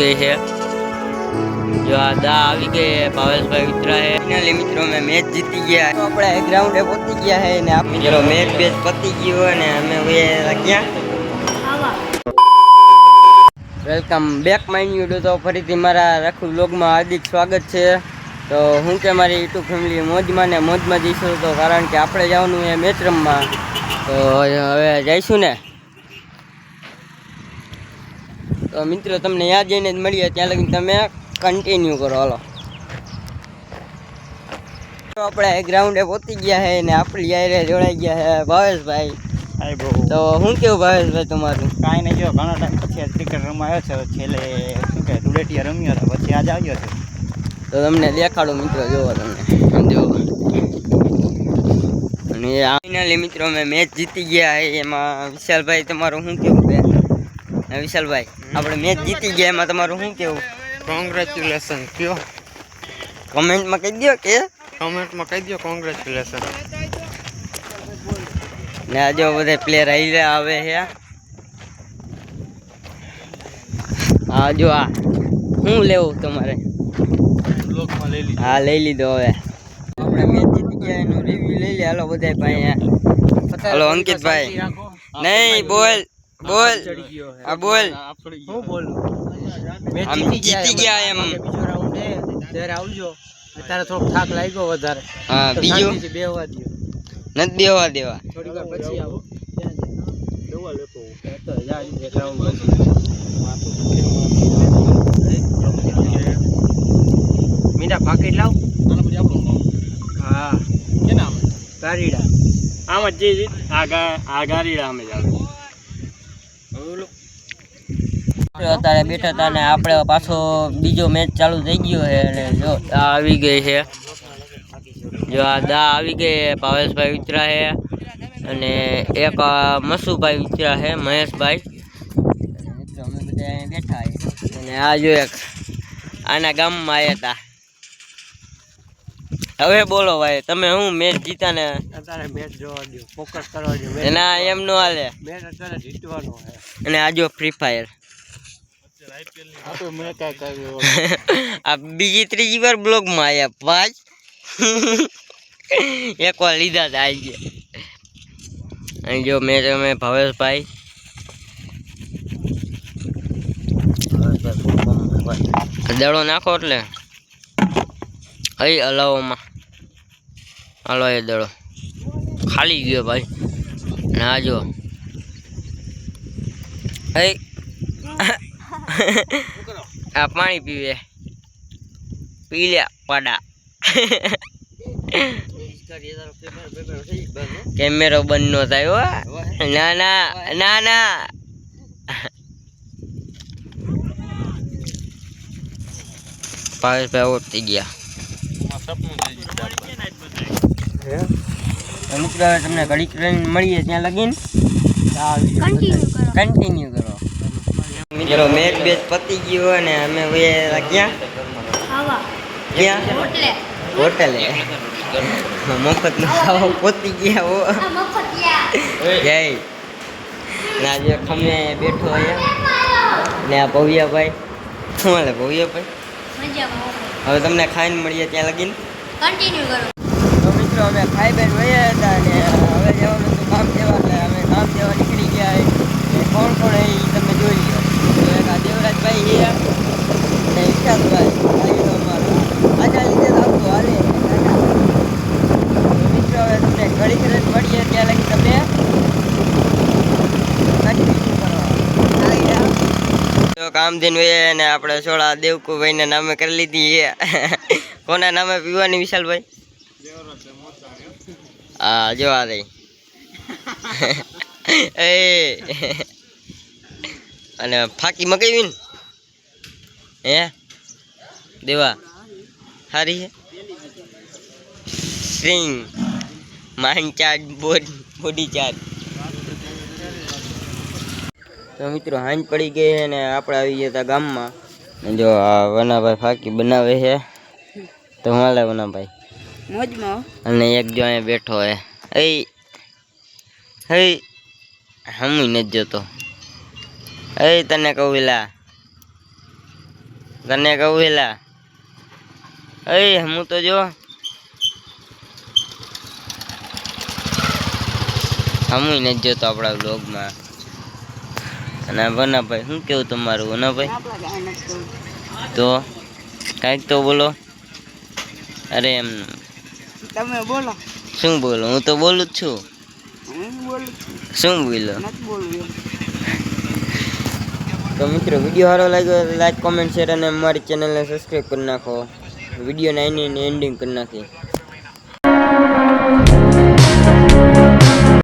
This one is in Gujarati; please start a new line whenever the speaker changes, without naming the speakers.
ગઈ છે. જો આ દા આવી ગઈ ભાવેશભાઈ ઉતરા છે. ફાઇનલી મિત્રો મેં મેચ જીતી ગયા. તો આપણે ગ્રાઉન્ડે પહોંચી ગયા છે ને આપણે ચલો મેચ બેચ પતી ગયો અને અમે વયા ક્યાં? વેલકમ બેક માઇન યુટ્યુબ તો ફરીથી મારા રખુ બ્લોગમાં હાર્દિક સ્વાગત છે. તો હું કે મારી યુટ્યુબ ફેમિલી મોજમાં ને મોજમાં જઈશું તો કારણ કે આપણે જવાનું એ મેચ રમવા. તો હવે જઈશું ને. તો મિત્રો તમને યાદ જઈને જ મળીએ ત્યાં લગી તમે કન્ટિન્યુ કરો હાલો. તો આપણે ગ્રાઉન્ડે પહોંચી ગયા છે ને આપણી યારે જોડાઈ ગયા છે ભાવેશભાઈ. તો શું કેવું ભાવેશભાઈ તમારું?
કાંઈ નહીં જો ઘણો ટાઈમ પછી ક્રિકેટ રમાયો છે. છેલ્લે શું કહે ધૂળેટીયા રમ્યો હતો પછી આજે આવ્યો છે.
તો તમને દેખાડું મિત્રો જોવો તમને સમજો અને ફાઇનલી મિત્રો અમે મેચ જીતી ગયા એમાં વિશાલભાઈ તમારું શું કેવું બે હા, વિશાલભાઈ આપણે મેચ જીતી ગયા એમાં તમારું શું કેવું
કોંગ્રેચ્યુલેશન કયો?
કમેન્ટમાં કહી દો કે?
કમેન્ટમાં કહી દો કોંગ્રેચ્યુલેશન
ને આ જો બધા પ્લેયર આવી આવે છે હા. જો આ શું લેવું તમારે?
બ્લોગમાં લઈ લીધું.
હા લઈ લીધો હવે. આપણે મેચ જીતી ગયા એનું રિવ્યુ લઈ લે. હાલો બધા ભાઈ હાલો અંકિતભાઈ નહીં બોલ. બોલ. આ બોલ.
હું બોલું?
મેં જીતી ગયા એમ.
બીજો રાઉન્ડ હે. ત્યારે આવજો. અત્યારે થોડોક થાક લાગ્યો વધારે.
હા
તો
બીજું?
બેહવા દ્યો.
નથી દેવા દેવા.
થોડી વાર પછી આવો. દવા લેતો તો જા એક રાઉન્ડ મીઠા પાકીટ લાવ. હા. કેના ગારીડા
આમ જ આ ગારીડા અમે જાવ
અત્યારે બેઠા હતા ને આપણે પાછો બીજો મેચ ચાલુ થઈ ગયો છે અને જો આ આવી ગઈ છે. જો આ દા આવી ગઈ ભાવેશભાઈ ઉતરા છે અને એક મસુભાઈ ઉતરા છે, મહેશભાઈ. અમે બધા બેઠા અને આ જો એક આના ગામમાં આવ્યા હતા. હવે બોલો ભાઈ તમે હું મેચ જીતા ને
અત્યારે મેચ જોવા દો ફોકસ કરવા દો
એના એમ નો હાલે.
મેચ અત્યારે જીતવાનો છે.
અને આજો ફ્રી ફાયર
આ તો મેં કાંઈ કર્યું
આ બીજી ત્રીજી વાર બ્લોગમાં આવ્યા પાંચ એક વાર લીધા હતા ગયા. અહીં જો મેચ તમે ભાવેશભાઈ. દડો નાખો એટલે. અહીં હલાવોમાં. હાલો એ દડો. ખાલી ગયો ભાઈ. ના જો. આ પાણી પીવે. પી લે પાડા. કેમેરો બંધ નો થાય ના ના ના ના. ભાવેશભાઈ ઓફ થઈ ગયા. મિત્રો હવે તમને ઘડીક રહીને મળીએ ત્યાં લગીને. કન્ટિન્યુ કરો. મિત્રો મેચ બેચ પતી ગયો અને અમે ક્યાં? ક્યાં? હોટલે. મફત નો ખાવા પહોંચી ગયા હો. જય. ના જે ખમે બેઠો અહીંયા. ને આ ભવ્યાભાઈ. શું હાલે ભવ્યાભાઈ? હવે તમને ખાઈને મળીએ ત્યાં લગીને.
કન્ટિન્યુ કરો.
અમે ખાઈ બેન વયા હતા અને હવે જવાનું હતું કામ જવા એટલે અમે કામ જવા નીકળી ગયા એ કોણ કોણ એ તમે જોઈ લો તો એક આ દેવરાજભાઈ છે અને વિશાલભાઈ ભાઈ તો અમારો આના લીધે તો આખું હાલે. તો મિત્રો હવે તમને ઘડી ઘડી મળીએ ત્યાં લગી તમે continue કરો. તો કામ દિન વયા અને આપણે સોળા દેવકુભાઈના નામે કરી લીધી છે. કોના નામે પીવાની વિશાલભાઈ? જો આ રહી એ અને ફાકી મગાવી ને હે દેવા સારી છે સ્ટ્રિંગ માઇન્ડ ચાર્જ બોડ બોડી ચાર્જ તો મિત્રો હાંજ પડી ગઈ છે ને આપણે આવી ગયા હતા ગામમાં. જો આ વનાભાઈ ફાકી બનાવે છે. તો હું હાલે વનાભાઈ?
મોજમાં
અને એક જો અહીંયા બેઠો હે. હઈ હઈ હમ નથી જોતો. હઈ તને કહું એલા. તને કહું એલા. અય હું તો જો. હમુય નથી જોતો આપણા બ્લોગમાં અને વનાભાઈ શું કેવું તમારું વનાભાઈ? તો કાંઈક તો બોલો. અરે એમ
તમે બોલો.
શું બોલો? હું તો બોલું જ છું. શું બોલો તો મિત્રો વીડિયો સારો લાગ્યો લાઈક કોમેન્ટ શેર અને અમારી ચેનલને સબસ્ક્રાઈબ કરી નાખો. વીડિયો વિડીયોને એન્ડિંગ કરી નાખી